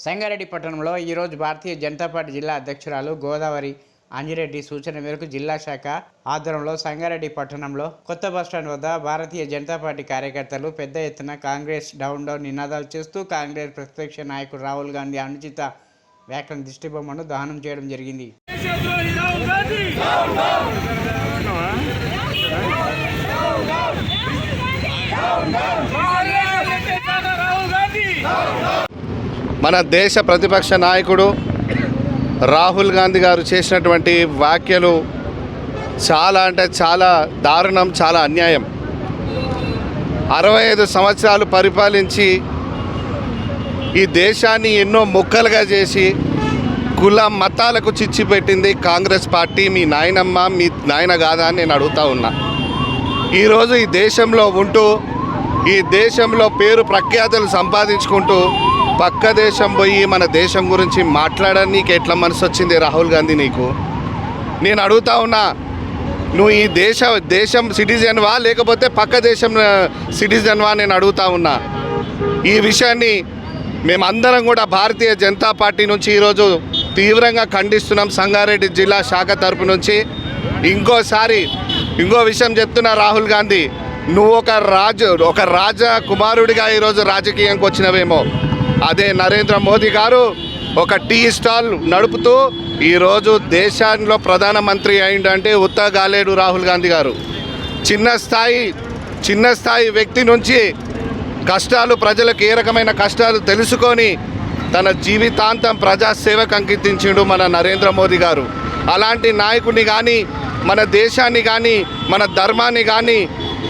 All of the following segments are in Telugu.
సంగారెడ్డి పట్టణంలో ఈరోజు భారతీయ జనతా పార్టీ జిల్లా అధ్యక్షురాలు గోదావరి అంజిరెడ్డి సూచన మేరకు జిల్లా శాఖ ఆధ్వర్యంలో సంగారెడ్డి పట్టణంలో కొత్త బస్టాండ్ వద్ద భారతీయ జనతా పార్టీ కార్యకర్తలు పెద్ద ఎత్తున కాంగ్రెస్ డౌన్ డౌన్ నినాదాలు చేస్తూ కాంగ్రెస్ ప్రతిపక్ష నాయకుడు రాహుల్ గాంధీ అనుచిత వ్యాఖ్యల దిష్టిబొమ్మను దహనం చేయడం జరిగింది. రాహుల్ గాంధీ! మన దేశ ప్రతిపక్ష నాయకుడు రాహుల్ గాంధీ గారు చేసినటువంటి వ్యాఖ్యలు చాలా అంటే చాలా దారుణం చాలా అన్యాయం. అరవై ఐదు సంవత్సరాలు పరిపాలించి ఈ దేశాన్ని ఎన్నో ముక్కలుగా చేసి కుల మతాలకు చిచ్చి పెట్టింది కాంగ్రెస్ పార్టీ. మీ నాయనమ్మ మీ నాయన కాదా అని నేను అడుగుతా ఉన్నా. ఈరోజు ఈ దేశంలో ఉంటూ ఈ దేశంలో పేరు ప్రఖ్యాతులు సంపాదించుకుంటూ పక్క దేశం పోయి మన దేశం గురించి మాట్లాడడానికి నీకు ఎట్లా మనసు వచ్చింది రాహుల్ గాంధీ నీకు? నేను అడుగుతా ఉన్నా నువ్వు ఈ దేశ దేశం సిటిజన్వా లేకపోతే పక్క దేశం సిటిజన్వా నేను అడుగుతా ఉన్నా. ఈ విషయాన్ని మేమందరం కూడా భారతీయ జనతా పార్టీ నుంచి ఈరోజు తీవ్రంగా ఖండిస్తున్నాం. సంగారెడ్డి జిల్లా శాఖ తరపు నుంచి. ఇంకోసారి ఇంకో విషయం చెప్తున్నా రాహుల్ గాంధీ నువ్వు ఒక రాజు ఒక రాజ కుమారుడిగా ఈరోజు రాజకీయంకి వచ్చినవేమో. అదే నరేంద్ర మోదీ గారు ఒక టీ స్టాల్ నడుపుతూ ఈరోజు దేశంలో ప్రధానమంత్రి అయిందంటే ఉత్తగాలేడు రాహుల్ గాంధీ గారు. చిన్న స్థాయి చిన్న స్థాయి వ్యక్తి నుంచి కష్టాలు ప్రజలకు ఏ రకమైన కష్టాలు తెలుసుకొని తన జీవితాంతం ప్రజాసేవకు అంకితించిండు మన నరేంద్ర మోదీ గారు. అలాంటి నాయకుడిని కానీ మన దేశాన్ని కానీ మన ధర్మాన్ని కానీ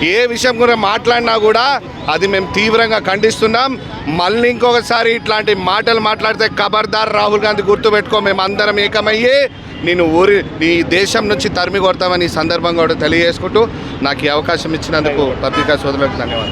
ఏ విషయం గురించి మాట్లాడినా కూడా అది మేము తీవ్రంగా ఖండిస్తున్నాం. మళ్ళీ ఇంకొకసారి ఇట్లాంటి మాటలు మాట్లాడితే ఖబర్దార్ రాహుల్ గాంధీ గుర్తుపెట్టుకో మేము అందరం ఏకమయ్యి. నేను ఊరి ఈ దేశం నుంచి తరిమి కొడతామని ఈ సందర్భంగా కూడా తెలియజేసుకుంటూ నాకు ఈ అవకాశం ఇచ్చినందుకు పత్రికా సోదరులకు ధన్యవాదాలు.